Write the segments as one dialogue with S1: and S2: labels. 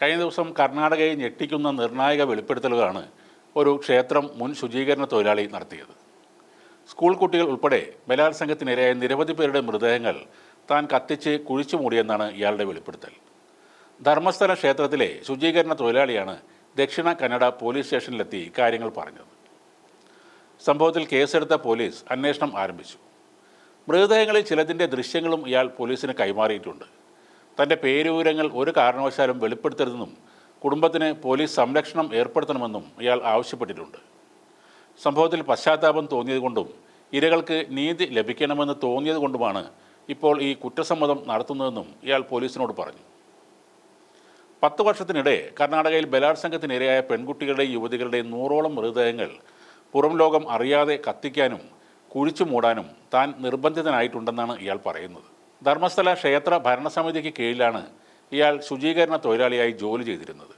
S1: കഴിഞ്ഞ ദിവസം കർണാടകയെ ഞെട്ടിക്കുന്ന നിർണായക വെളിപ്പെടുത്തലുകളാണ് ഒരു ക്ഷേത്രം മുൻ ശുചീകരണ തൊഴിലാളി നടത്തിയത്. സ്കൂൾ കുട്ടികൾ ഉൾപ്പെടെ ബലാത്സംഗത്തിനിരയായ നിരവധി പേരുടെ മൃതദേഹങ്ങൾ താൻ കത്തിച്ച് കുഴിച്ചു മൂടിയെന്നാണ് ഇയാളുടെ വെളിപ്പെടുത്തൽ. ധർമ്മസ്ഥല ക്ഷേത്രത്തിലെ ശുചീകരണ തൊഴിലാളിയാണ് ദക്ഷിണ കന്നഡ പോലീസ് സ്റ്റേഷനിലെത്തി കാര്യങ്ങൾ പറഞ്ഞത്. സംഭവത്തിൽ കേസെടുത്ത പോലീസ് അന്വേഷണം ആരംഭിച്ചു. മൃതദേഹങ്ങളിൽ ചിലതിന്റെ ദൃശ്യങ്ങളും ഇയാൾ പോലീസിന് കൈമാറിയിട്ടുണ്ട്. തന്റെ പേരൂരങ്ങൾ ഒരു കാരണവശാലും വെളിപ്പെടുത്തരുതെന്നും കുടുംബത്തിന് പോലീസ് സംരക്ഷണം ഏർപ്പെടുത്തണമെന്നും ഇയാൾ ആവശ്യപ്പെട്ടിട്ടുണ്ട്. സംഭവത്തിൽ പശ്ചാത്താപം തോന്നിയതുകൊണ്ടും ഇരകൾക്ക് നീതി ലഭിക്കണമെന്ന് തോന്നിയതുകൊണ്ടുമാണ് ഇപ്പോൾ ഈ കുറ്റസമ്മതം നടത്തുന്നതെന്നും ഇയാൾ പോലീസിനോട് പറഞ്ഞു. പത്ത് വർഷത്തിനിടെ കർണാടകയിൽ ബലാത്സംഗത്തിനിരയായ പെൺകുട്ടികളുടെയും യുവതികളുടെയും നൂറോളം മൃതദേഹങ്ങൾ പുറം ലോകം അറിയാതെ കത്തിക്കാനും കുഴിച്ചു മൂടാനും താൻ നിർബന്ധിതനായിട്ടുണ്ടെന്നാണ് ഇയാൾ പറയുന്നത്. ധർമ്മസ്ഥല ക്ഷേത്ര ഭരണസമിതിക്ക് കീഴിലാണ് ഇയാൾ ശുചീകരണ തൊഴിലാളിയായി ജോലി ചെയ്തിരുന്നത്.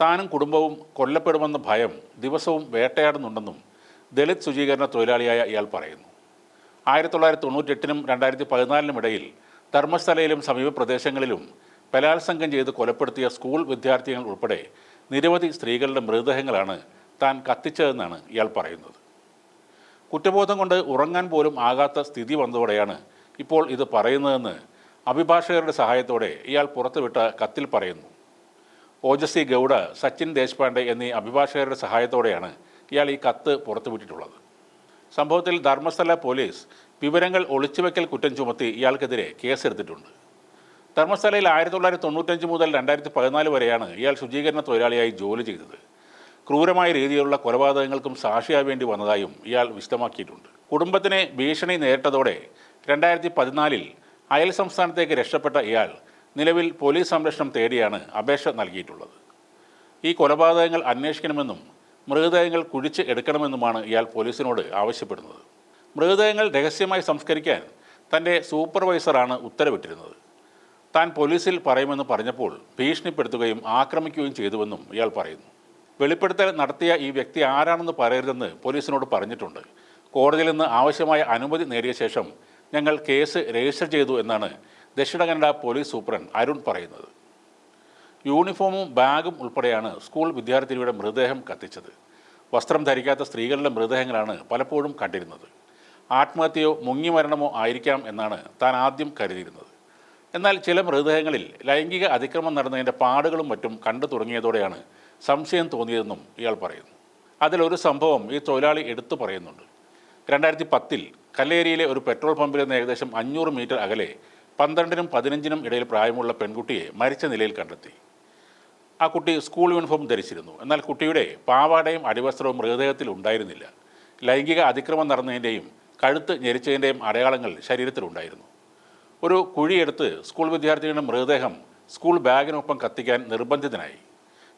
S1: താനും കുടുംബവും കൊല്ലപ്പെടുമെന്ന ഭയം ദിവസവും വേട്ടയാടുന്നുണ്ടെന്നും ദളിത് ശുചീകരണ തൊഴിലാളിയായ ഇയാൾ പറയുന്നു. ആയിരത്തി തൊള്ളായിരത്തി തൊണ്ണൂറ്റെട്ടിനും രണ്ടായിരത്തി പതിനാലിനും ഇടയിൽ ധർമ്മസ്ഥലയിലും സമീപ പ്രദേശങ്ങളിലും ബലാത്സംഗം ചെയ്ത് കൊലപ്പെടുത്തിയ സ്കൂൾ വിദ്യാർത്ഥികൾ ഉൾപ്പെടെ നിരവധി സ്ത്രീകളുടെ മൃതദേഹങ്ങളാണ് താൻ കത്തിച്ചതെന്നാണ് ഇയാൾ പറയുന്നത്. കുറ്റബോധം കൊണ്ട് ഉറങ്ങാൻ പോലും ആകാത്ത സ്ഥിതി വന്നതോടെയാണ് ഇപ്പോൾ ഇത് പറയുന്നതെന്ന് അഭിഭാഷകരുടെ സഹായത്തോടെ ഇയാൾ പുറത്തുവിട്ട കത്തിൽ പറയുന്നു. ഓജസ്വി ഗൗഡ സച്ചിൻ ദേശ്പാണ്ഡെ എന്നീ അഭിഭാഷകരുടെ സഹായത്തോടെയാണ് ഇയാൾ ഈ കത്ത് പുറത്തുവിട്ടിട്ടുള്ളത്. സംഭവത്തിൽ ധർമ്മസ്ഥല പോലീസ് വിവരങ്ങൾ ഒളിച്ചുവെക്കൽ കുറ്റം ചുമത്തി ഇയാൾക്കെതിരെ കേസെടുത്തിട്ടുണ്ട്. ധർമ്മസ്ഥലയിൽ ആയിരത്തി തൊള്ളായിരത്തി തൊണ്ണൂറ്റഞ്ച് മുതൽ രണ്ടായിരത്തി പതിനാല് വരെയാണ് ഇയാൾ ശുചീകരണ തൊഴിലാളിയായി ജോലി ചെയ്തത്. ക്രൂരമായ രീതിയിലുള്ള കൊലപാതകങ്ങൾക്കും സാക്ഷിയാവേണ്ടി വന്നതായും ഇയാൾ വിശദമാക്കിയിട്ടുണ്ട് കുടുംബത്തിന് ഭീഷണി നേരിട്ടതോടെ രണ്ടായിരത്തി പതിനാലിൽ അയൽ സംസ്ഥാനത്തേക്ക് രക്ഷപ്പെട്ട ഇയാൾ നിലവിൽ പോലീസ് സംരക്ഷണം തേടിയാണ് അപേക്ഷ നൽകിയിട്ടുള്ളത്. ഈ കൊലപാതകങ്ങൾ അന്വേഷിക്കണമെന്നും മൃതദേഹങ്ങൾ കുഴിച്ച് എടുക്കണമെന്നുമാണ് ഇയാൾ പോലീസിനോട് ആവശ്യപ്പെടുന്നത്. മൃതദേഹങ്ങൾ രഹസ്യമായി സംസ്കരിക്കാൻ തന്റെ സൂപ്പർവൈസറാണ് ഉത്തരവിട്ടിരുന്നത്. താൻ പോലീസിൽ പറയുമെന്ന് പറഞ്ഞപ്പോൾ ഭീഷണിപ്പെടുത്തുകയും ആക്രമിക്കുകയും ചെയ്തുവെന്നും ഇയാൾ പറയുന്നു. വെളിപ്പെടുത്തൽ നടത്തിയ ഈ വ്യക്തി ആരാണെന്ന് പറയരുതെന്ന് പോലീസിനോട് പറഞ്ഞിട്ടുണ്ട്. കോടതിയിൽ നിന്ന് ആവശ്യമായ അനുമതി നേടിയ ശേഷം ഞങ്ങൾ കേസ് രജിസ്റ്റർ ചെയ്തു എന്നാണ് ദക്ഷിണ കന്നഡ പോലീസ് സൂപ്രണ്ട് അരുൺ പറയുന്നത്. യൂണിഫോമും ബാഗും ഉൾപ്പെടെയാണ് സ്കൂൾ വിദ്യാർത്ഥിനിയുടെ മൃതദേഹം കത്തിച്ചത്. വസ്ത്രം ധരിക്കാത്ത സ്ത്രീകളുടെ മൃതദേഹങ്ങളാണ് പലപ്പോഴും കണ്ടിരുന്നത്. ആത്മഹത്യയോ മുങ്ങി മരണമോ ആയിരിക്കാം എന്നാണ് താൻ ആദ്യം കരുതിയിരുന്നത്. എന്നാൽ ചില മൃതദേഹങ്ങളിൽ ലൈംഗിക അതിക്രമം നടന്നതിന്റെ പാടുകളും മറ്റും കണ്ടു തുടങ്ങിയതോടെയാണ് സംശയം തോന്നിയതെന്നും ഇയാൾ പറയുന്നു. അതിലൊരു സംഭവം ഈ തൊഴിലാളി എടുത്തു പറയുന്നുണ്ട്. രണ്ടായിരത്തി പത്തിൽ കല്ലേരിയിലെ ഒരു പെട്രോൾ പമ്പിൽ നിന്ന് ഏകദേശം അഞ്ഞൂറ് മീറ്റർ അകലെ പന്ത്രണ്ടിനും പതിനഞ്ചിനും ഇടയിൽ പ്രായമുള്ള പെൺകുട്ടിയെ മരിച്ച നിലയിൽ കണ്ടെത്തി. ആ കുട്ടി സ്കൂൾ യൂണിഫോം ധരിച്ചിരുന്നു. എന്നാൽ കുട്ടിയുടെ പാവാടയും അടിവസ്ത്രവും മൃതദേഹത്തിൽ ഉണ്ടായിരുന്നില്ല. ലൈംഗിക അതിക്രമം നടന്നതിന്റെയും കഴുത്ത് ഞെരിച്ചതിന്റെയും അടയാളങ്ങൾ ശരീരത്തിലുണ്ടായിരുന്നു. ഒരു കുഴിയെടുത്ത് സ്കൂൾ വിദ്യാർത്ഥിയുടെ മൃതദേഹം സ്കൂൾ ബാഗിനൊപ്പം കത്തിക്കാൻ നിർബന്ധിതനായി.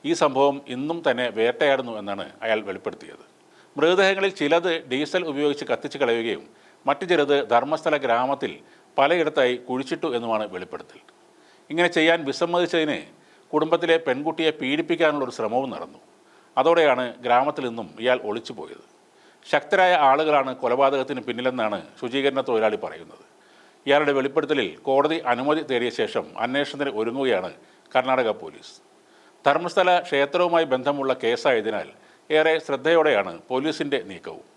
S1: ഈ സംഭവം ഇന്നും തന്നെ വേട്ടയാടുന്നു എന്നാണ് അയാൾ വെളിപ്പെടുത്തിയത്. മൃതദേഹങ്ങളിൽ ചിലത് ഡീസൽ ഉപയോഗിച്ച് കത്തിച്ച് കളയുകയും മറ്റു ചിലത് ധർമ്മസ്ഥല ഗ്രാമത്തിൽ പലയിടത്തായി കുഴിച്ചിട്ടു എന്നുമാണ് വെളിപ്പെടുത്തൽ. ഇങ്ങനെ ചെയ്യാൻ വിസമ്മതിച്ചതിന് കുടുംബത്തിലെ പെൺകുട്ടിയെ പീഡിപ്പിക്കാനുള്ള ഒരു ശ്രമവും നടന്നു. അതോടെയാണ് ഗ്രാമത്തിൽ നിന്നും ഇയാൾ ഒളിച്ചു പോയത്. ശക്തരായ ആളുകളാണ് കൊലപാതകത്തിന് പിന്നിലെന്നാണ് ശുചീകരണ തൊഴിലാളി പറയുന്നത്. ഇയാളുടെ വെളിപ്പെടുത്തലിൽ കോടതി അനുമതി തേടിയ ശേഷം അന്വേഷണത്തിന് ഒരുങ്ങുകയാണ് കർണാടക പോലീസ്. ധർമ്മസ്ഥല ക്ഷേത്രവുമായി ബന്ധമുള്ള കേസായതിനാൽ ഏറെ ശ്രദ്ധയോടെയാണ് പോലീസിന്റെ നീക്കവും.